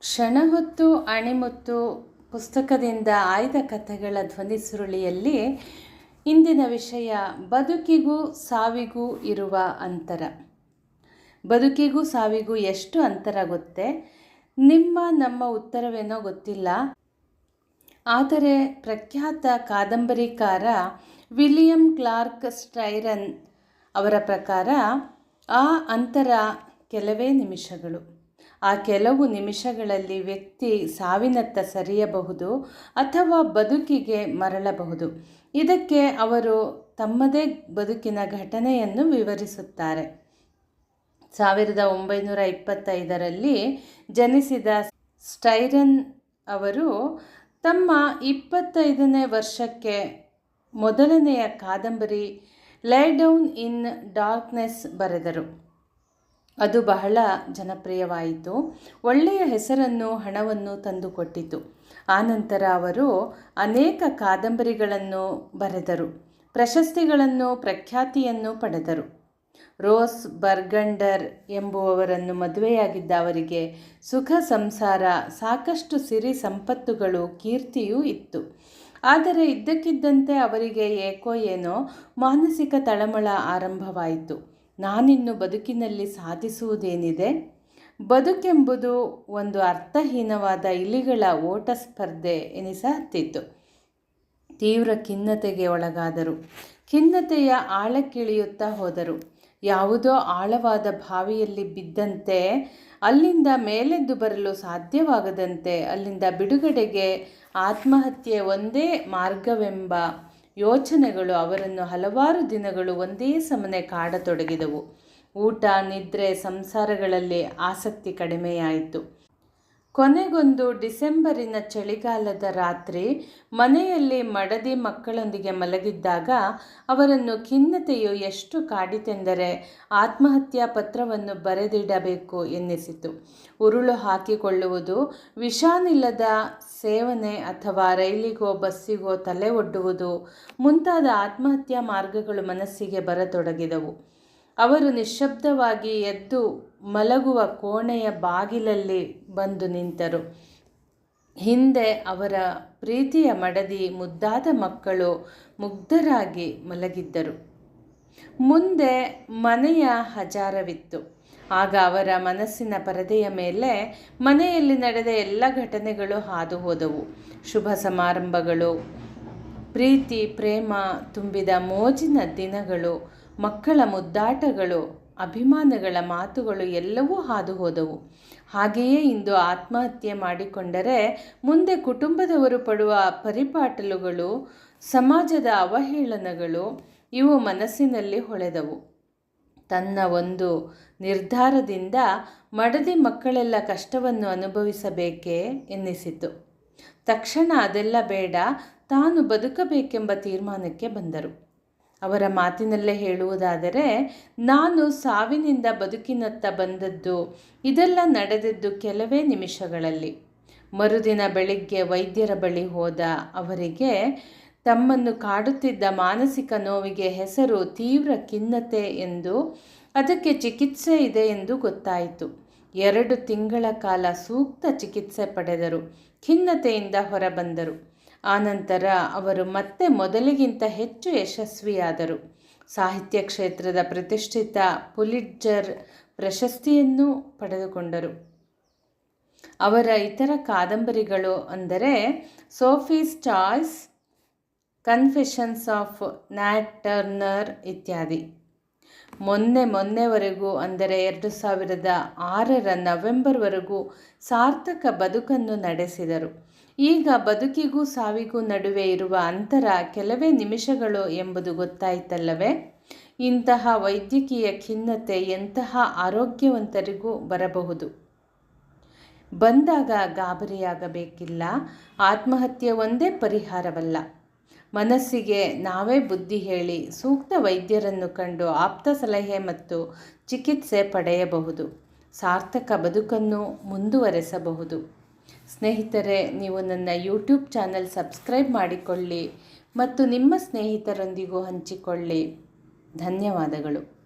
ಕ್ಷಣ ಹೊತ್ತು ಅಣಿಮುತ್ತು ಪುಸ್ತಕದಿಂದ ಆಯ್ದ ಕಥೆಗಳ ಧ್ವನಿ ಸುರುಳಿಯಲ್ಲಿ ಇಂದಿನ ವಿಷಯ ಬದುಕಿಗೂ ಸಾವಿಗೂ ಇರುವ ಅಂತರ. ಬದುಕಿಗೂ ಸಾವಿಗೂ ಎಷ್ಟು ಅಂತರ ಗೊತ್ತೇ? ನಿಮ್ಮ, ನಮ್ಮ ಉತ್ತರವೇನೋ ಗೊತ್ತಿಲ್ಲ. ಆದರೆ ಪ್ರಖ್ಯಾತ ಕಾದಂಬರಿಕಾರ ವಿಲಿಯಂ ಕ್ಲಾರ್ಕ್ ಸ್ಟೈರನ್ ಅವರ ಪ್ರಕಾರ ಆ ಅಂತರ ಕೆಲವೇ ನಿಮಿಷಗಳು. ಆ ಕೆಲವು ನಿಮಿಷಗಳಲ್ಲಿ ವ್ಯಕ್ತಿ ಸಾವಿನತ್ತ ಸರಿಯಬಹುದು ಅಥವಾ ಬದುಕಿಗೆ ಮರಳಬಹುದು. ಇದಕ್ಕೆ ಅವರು ತಮ್ಮದೇ ಬದುಕಿನ ಘಟನೆಯನ್ನು ವಿವರಿಸುತ್ತಾರೆ. ಸಾವಿರದ ಒಂಬೈನೂರ ಇಪ್ಪತ್ತೈದರಲ್ಲಿ ಜನಿಸಿದ ಸ್ಟೈರನ್ ಅವರು ತಮ್ಮ ಇಪ್ಪತ್ತೈದನೇ ವರ್ಷಕ್ಕೆ ಮೊದಲನೆಯ ಕಾದಂಬರಿ ಲೈ ಡೌನ್ ಇನ್ ಡಾರ್ಕ್ನೆಸ್ ಬರೆದರು. ಅದು ಬಹಳ ಜನಪ್ರಿಯವಾಯಿತು. ಒಳ್ಳೆಯ ಹೆಸರನ್ನು, ಹಣವನ್ನು ತಂದುಕೊಟ್ಟಿತು. ಆನಂತರ ಅವರು ಅನೇಕ ಕಾದಂಬರಿಗಳನ್ನು ಬರೆದರು. ಪ್ರಶಸ್ತಿಗಳನ್ನು, ಪ್ರಖ್ಯಾತಿಯನ್ನು ಪಡೆದರು. ರೋಸ್ ಬರ್ಗಂಡರ್ ಎಂಬುವವರನ್ನು ಮದುವೆಯಾಗಿದ್ದ ಅವರಿಗೆ ಸುಖ ಸಂಸಾರ, ಸಾಕಷ್ಟು ಸಿರಿ ಸಂಪತ್ತುಗಳು, ಕೀರ್ತಿಯೂ ಇತ್ತು. ಆದರೆ ಇದ್ದಕ್ಕಿದ್ದಂತೆ ಅವರಿಗೆ ಏಕೋ ಏನೋ ಮಾನಸಿಕ ತಳಮಳ ಆರಂಭವಾಯಿತು. ನಾನಿನ್ನು ಬದುಕಿನಲ್ಲಿ ಸಾಧಿಸುವುದೇನಿದೆ? ಬದುಕೆಂಬುದು ಒಂದು ಅರ್ಥಹೀನವಾದ ಇಲಿಗಳ ಓಟ ಸ್ಪರ್ಧೆ ಎನಿಸತ್ತಿತ್ತು ತೀವ್ರ ಖಿನ್ನತೆಗೆ ಒಳಗಾದರು. ಖಿನ್ನತೆಯ ಆಳಕ್ಕಿಳಿಯುತ್ತಾ ಹೋದರು. ಯಾವುದೋ ಆಳವಾದ ಬಾವಿಯಲ್ಲಿ ಬಿದ್ದಂತೆ, ಅಲ್ಲಿಂದ ಮೇಲೆದ್ದು ಬರಲು ಸಾಧ್ಯವಾಗದಂತೆ, ಅಲ್ಲಿಂದ ಬಿಡುಗಡೆಗೆ ಆತ್ಮಹತ್ಯೆ ಒಂದೇ ಮಾರ್ಗವೆಂಬ ಯೋಚನೆಗಳು ಅವರನ್ನು ಹಲವಾರು ದಿನಗಳು ಒಂದೇ ಸಮನೆ ಕಾಡತೊಡಗಿದವು. ಊಟ ನಿದ್ರೆ ಸಂಸಾರಗಳಲ್ಲಿ ಆಸಕ್ತಿ ಕಡಿಮೆಯಾಯಿತು. ಕೊನೆಗೊಂದು ಡಿಸೆಂಬರಿನ ಚಳಿಗಾಲದ ರಾತ್ರಿ ಮನೆಯಲ್ಲಿ ಮಡದಿ ಮಕ್ಕಳೊಂದಿಗೆ ಮಲಗಿದ್ದಾಗ ಅವರನ್ನು ಖಿನ್ನತೆಯು ಎಷ್ಟು ಕಾಡಿತೆಂದರೆ ಆತ್ಮಹತ್ಯಾ ಪತ್ರವನ್ನು ಬರೆದಿಡಬೇಕು ಎನ್ನಿಸಿತು. ಉರುಳು ಹಾಕಿಕೊಳ್ಳುವುದು ವಿಷಾನಿಲ್ಲದ ಸೇವನೆ ಅಥವಾ ರೈಲಿಗೋ ಬಸ್ಸಿಗೋ ತಲೆ ಒಡ್ಡುವುದು ಮುಂತಾದ ಆತ್ಮಹತ್ಯಾ ಮಾರ್ಗಗಳು ಮನಸ್ಸಿಗೆ ಬರತೊಡಗಿದವು. ಅವರು ನಿಶ್ಶಬ್ದವಾಗಿ ಎದ್ದು ಮಲಗುವ ಕೋಣೆಯ ಬಾಗಿಲಲ್ಲಿ ಬಂದು ನಿಂತರು. ಹಿಂದೆ ಅವರ ಪ್ರೀತಿಯ ಮಡದಿ ಮುದ್ದಾದ ಮಕ್ಕಳು ಮುಗ್ಧರಾಗಿ ಮಲಗಿದ್ದರು. ಮುಂದೆ ಮನೆಯ ಹಜಾರವಿತ್ತು. ಆಗ ಅವರ ಮನಸ್ಸಿನ ಪರದೆಯ ಮೇಲೆ ಮನೆಯಲ್ಲಿ ನಡೆದ ಎಲ್ಲ ಘಟನೆಗಳು ಹಾದು ಹೋದವು ಶುಭ ಸಮಾರಂಭಗಳು, ಪ್ರೀತಿ, ಪ್ರೇಮ ತುಂಬಿದ ಮೋಜಿನ ದಿನಗಳು ಮಕ್ಕಳ ಮುದ್ದಾಟಗಳು, ಅಭಿಮಾನಗಳ ಮಾತುಗಳು ಎಲ್ಲವೂ ಹಾದು ಹೋದವು ಹಾಗೆಯೇ ಇಂದು ಆತ್ಮಹತ್ಯೆ ಮಾಡಿಕೊಂಡರೆ ಮುಂದೆ ಕುಟುಂಬದವರು ಪಡುವ ಪರಿಪಾಟಲುಗಳು, ಸಮಾಜದ ಅವಹೇಳನಗಳು ಇವು ಮನಸ್ಸಿನಲ್ಲಿ ಹೊಳೆದವು. ತನ್ನ ಒಂದು ನಿರ್ಧಾರದಿಂದ ಮಡದಿ ಮಕ್ಕಳೆಲ್ಲ ಕಷ್ಟವನ್ನು ಅನುಭವಿಸಬೇಕೇ ಎನ್ನಿಸಿತು. ತಕ್ಷಣ ಅದೆಲ್ಲ ಬೇಡ, ತಾನು ಬದುಕಬೇಕೆಂಬ ತೀರ್ಮಾನಕ್ಕೆ ಬಂದರು. ಅವರ ಮಾತಿನಲ್ಲೇ ಹೇಳುವುದಾದರೆ, ನಾನು ಸಾವಿನಿಂದ ಬದುಕಿನತ್ತ ಬಂದದ್ದು, ಇದೆಲ್ಲ ನಡೆದದ್ದು ಕೆಲವೇ ನಿಮಿಷಗಳಲ್ಲಿ. ಮರುದಿನ ಬೆಳಿಗ್ಗೆ ವೈದ್ಯರ ಬಳಿ ಹೋದ ಅವರಿಗೆ ತಮ್ಮನ್ನು ಕಾಡುತ್ತಿದ್ದ ಮಾನಸಿಕ ನೋವಿಗೆ ಹೆಸರು ತೀವ್ರ ಖಿನ್ನತೆ ಎಂದು, ಅದಕ್ಕೆ ಚಿಕಿತ್ಸೆ ಇದೆ ಎಂದು ಗೊತ್ತಾಯಿತು. ಎರಡು ತಿಂಗಳ ಕಾಲ ಸೂಕ್ತ ಚಿಕಿತ್ಸೆ ಪಡೆದರು. ಖಿನ್ನತೆಯಿಂದ ಹೊರಬಂದರು. ಆನಂತರ ಅವರು ಮತ್ತೆ ಮೊದಲಿಗಿಂತ ಹೆಚ್ಚು ಯಶಸ್ವಿಯಾದರು. ಸಾಹಿತ್ಯ ಕ್ಷೇತ್ರದ ಪ್ರತಿಷ್ಠಿತ ಪುಲಿಟ್ಜರ್ ಪ್ರಶಸ್ತಿಯನ್ನು ಪಡೆದುಕೊಂಡರು. ಅವರ ಇತರ ಕಾದಂಬರಿಗಳು ಅಂದರೆ Sophie's Choice, Confessions of Nat Turner ಇತ್ಯಾದಿ. ಮೊನ್ನೆ ಮೊನ್ನೆವರೆಗೂ ಅಂದರೆ ಎರಡು ಸಾವಿರದ ಆರರ ನವೆಂಬರ್ವರೆಗೂ ಸಾರ್ಥಕ ಬದುಕನ್ನು ನಡೆಸಿದರು. ಈಗ ಬದುಕಿಗೂ ಸಾವಿಗೂ ನಡುವೆ ಇರುವ ಅಂತರ ಕೆಲವೇ ನಿಮಿಷಗಳು ಎಂಬುದು ಗೊತ್ತಾಯಿತಲ್ಲವೇ? ಇಂತಹ ವೈದ್ಯಕೀಯ ಖಿನ್ನತೆ ಎಂತಹ ಆರೋಗ್ಯವಂತರಿಗೂ ಬರಬಹುದು? ಬಂದಾಗ ಗಾಬರಿಯಾಗಬೇಕಿಲ್ಲ, ಆತ್ಮಹತ್ಯೆ ಒಂದೇ ಪರಿಹಾರವಲ್ಲ. ಮನಸ್ಸಿಗೆ ನಾವೇ ಬುದ್ಧಿ ಹೇಳಿ ಸೂಕ್ತ ವೈದ್ಯರನ್ನು ಕಂಡು ಆಪ್ತ ಸಲಹೆ ಮತ್ತು ಚಿಕಿತ್ಸೆ ಪಡೆಯಬಹುದು. ಸಾರ್ಥಕ ಬದುಕನ್ನು ಮುಂದುವರೆಸಬಹುದು. ಸ್ನೇಹಿತರೆ ನೀವು ನನ್ನ ಯೂಟ್ಯೂಬ್ ಚಾನಲ್ ಸಬ್ಸ್ಕ್ರೈಬ್ ಮಾಡಿಕೊಳ್ಳಿ ಮತ್ತು ನಿಮ್ಮ ಸ್ನೇಹಿತರೊಂದಿಗೂ ಹಂಚಿಕೊಳ್ಳಿ. ಧನ್ಯವಾದಗಳು.